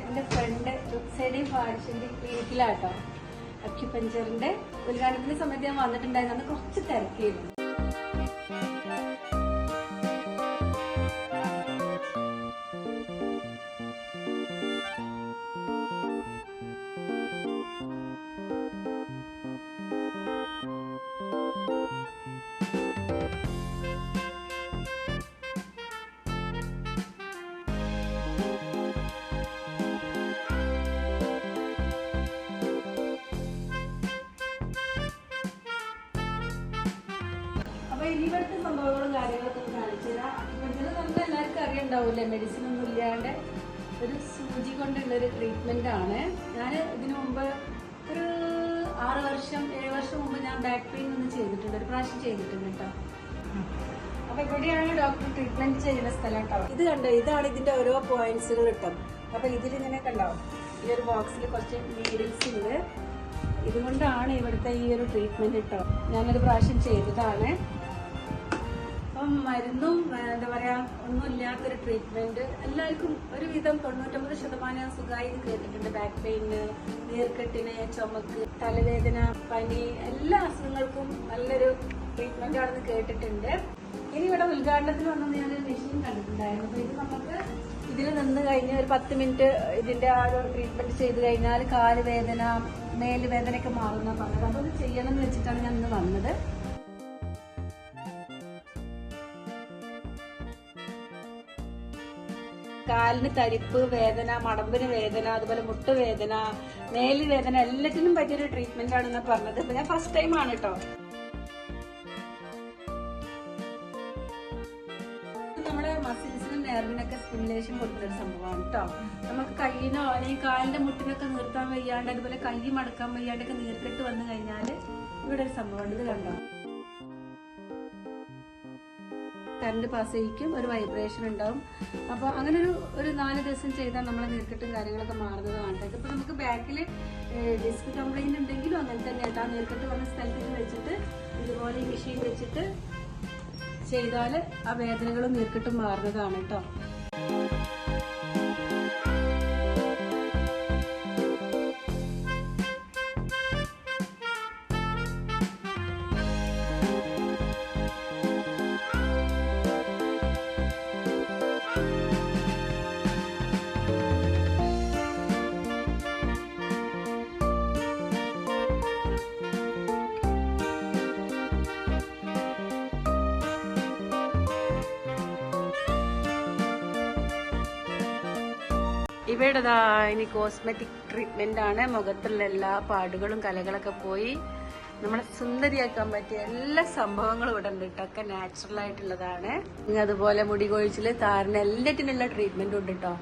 എന്റെ ഫ്രണ്ട് റുക്സൈഡി ഫാഷന്റെ ക്ലിനിക്കിലാട്ടോ അക്യുപഞ്ചറിന്റെ ഉദ്ഘാടനത്തിന്റെ സമയത്ത് ഞാൻ വന്നിട്ടുണ്ടായിരുന്നു അന്ന് കുറച്ച് തിരക്കിയിരുന്നു. അപ്പൊ ഇനി ഇവിടുത്തെ സംഭവങ്ങളും കാര്യങ്ങളൊക്കെ ഒന്ന് കാണിച്ചു തരാം. അക്യുപഞ്ചർ എല്ലാവർക്കും അറിയണ്ടാവൂലേ മെഡിസിൻ ഒന്നും ഇല്ലാണ്ട് ഒരു സൂചി കൊണ്ടുള്ള ഒരു ട്രീറ്റ്മെന്റ് ആണ്. ഞാൻ ഇതിനു മുമ്പ് ഒരു ആറ് വർഷം ഏഴ് വർഷം മുമ്പ് ഞാൻ ബാക്ക് പെയിൻ ഒന്ന് ചെയ്തിട്ടുണ്ട്. ഒരു പ്രാവശ്യം ചെയ്തിട്ടുണ്ട് കേട്ടോ. അപ്പൊ ഇവിടെയാണ് ഡോക്ടർ ട്രീറ്റ്മെന്റ് ചെയ്യുന്ന സ്ഥലം കേട്ടോ. ഇത് കണ്ടോ? ഇതാണ് ഇതിന്റെ ഓരോ പോയിന്റ്സുകൾ കിട്ടും. അപ്പൊ ഇതിലിങ്ങനെ കണ്ടോ? ഈ ഒരു ബോക്സിൽ കുറച്ച് നീഡിൽസ് ഉണ്ട്. ഇതുകൊണ്ടാണ് ഇവിടുത്തെ ഈ ഒരു ട്രീറ്റ്മെന്റ് കേട്ടോ. ഞാനൊരു പ്രാവശ്യം ചെയ്തതാണ്. അപ്പം മരുന്നും എന്താ പറയാ ഒന്നും ഇല്ലാത്തൊരു ട്രീറ്റ്മെന്റ് എല്ലാവർക്കും ഒരുവിധം തൊണ്ണൂറ്റൊമ്പത് ശതമാനം സുഖമായി ഇത് കേട്ടിട്ടുണ്ട്. ബാക്ക് പെയിന് നീർക്കെട്ടിന് ചുമക്ക് തലവേദന പനി എല്ലാ അസുഖങ്ങൾക്കും നല്ലൊരു ട്രീറ്റ്മെന്റ് ആണെന്ന് കേട്ടിട്ടുണ്ട്. ഇനി ഇവിടെ ഉദ്ഘാടനത്തിന് വന്നത് ഞാൻ മെഷീൻ കണ്ടിട്ടുണ്ടായിരുന്നു. അപ്പൊ ഇത് നമുക്ക് ഇതിൽ നിന്ന് കഴിഞ്ഞ് ഒരു പത്ത് മിനിറ്റ് ഇതിന്റെ ആ ഒരു ട്രീറ്റ്മെന്റ് ചെയ്ത് കഴിഞ്ഞാൽ കാൽ വേദന മേൽ വേദനയൊക്കെ മാറുന്ന പറഞ്ഞത് അതൊന്ന് ചെയ്യണം എന്ന് വെച്ചിട്ടാണ് ഞാൻ ഇന്ന് വന്നത്. കാലിന് തരിപ്പ് വേദന മടമ്പിന് വേദന അതുപോലെ മുട്ട് വേദന മേൽ വേദന എല്ലാത്തിനും പറ്റിയൊരു ട്രീറ്റ്മെന്റ് ആണെന്ന് പറഞ്ഞത്. ഇപ്പൊ ഞാൻ ഫസ്റ്റ് ടൈം ആണ് കേട്ടോ നമ്മുടെ മസിൽസിനും നെർവിനൊക്കെ സ്റ്റിമുലേഷൻ കൊടുക്കുന്ന ഒരു സംഭവമാണ് കേട്ടോ നമുക്ക് കയ്യിനോ അല്ലെങ്കിൽ കാലിന്റെ മുട്ടിനൊക്കെ നിർത്താൻ വയ്യാണ്ട് അതുപോലെ കൈ മടക്കാൻ വയ്യാണ്ടൊക്കെ നീർക്കെട്ട് വന്നു കഴിഞ്ഞാൽ ഇവിടെ ഒരു സംഭവമുണ്ട്. ഇത് കണ്ടോ? കറണ്ട് പാസ് ചെയ്യിക്കും ഒരു വൈബ്രേഷൻ ഉണ്ടാവും. അപ്പോൾ അങ്ങനെ ഒരു ഒരു നാല് ദിവസം ചെയ്താൽ നമ്മളെ നീർക്കെട്ടും കാര്യങ്ങളൊക്കെ മാറുന്നത് കാണട്ടെ. ഇപ്പോൾ നമുക്ക് ബാക്കിൽ ഡിസ്ക് കംപ്ലൈന്റ് ഉണ്ടെങ്കിലും അങ്ങനെ തന്നെ കേട്ടോ. നീർക്കെട്ട് വന്ന സ്ഥലത്തേക്ക് വെച്ചിട്ട് ഇതുപോലെ മെഷീൻ വെച്ചിട്ട് ചെയ്താൽ ആ വേദനകളും നീർക്കെട്ടും മാറുന്നതാണ് കേട്ടോ. ഇവിടെ ദാ ഇനി കോസ്മെറ്റിക് ട്രീറ്റ്മെന്റ് ആണ്. മുഖത്തുള്ള എല്ലാ പാടുകളും കലകളൊക്കെ പോയി നമ്മളെ സുന്ദരിയാക്കാൻ പറ്റിയ എല്ലാ സംഭവങ്ങളും ഇവിടെ ഉണ്ട് കേട്ടോ ഒക്കെ നാച്ചുറൽ ആയിട്ടുള്ളതാണ്. അതുപോലെ മുടി കൊഴിച്ചിൽ താരന് എല്ലാറ്റിനുള്ള ട്രീറ്റ്മെന്റ് ഉണ്ട് കേട്ടോ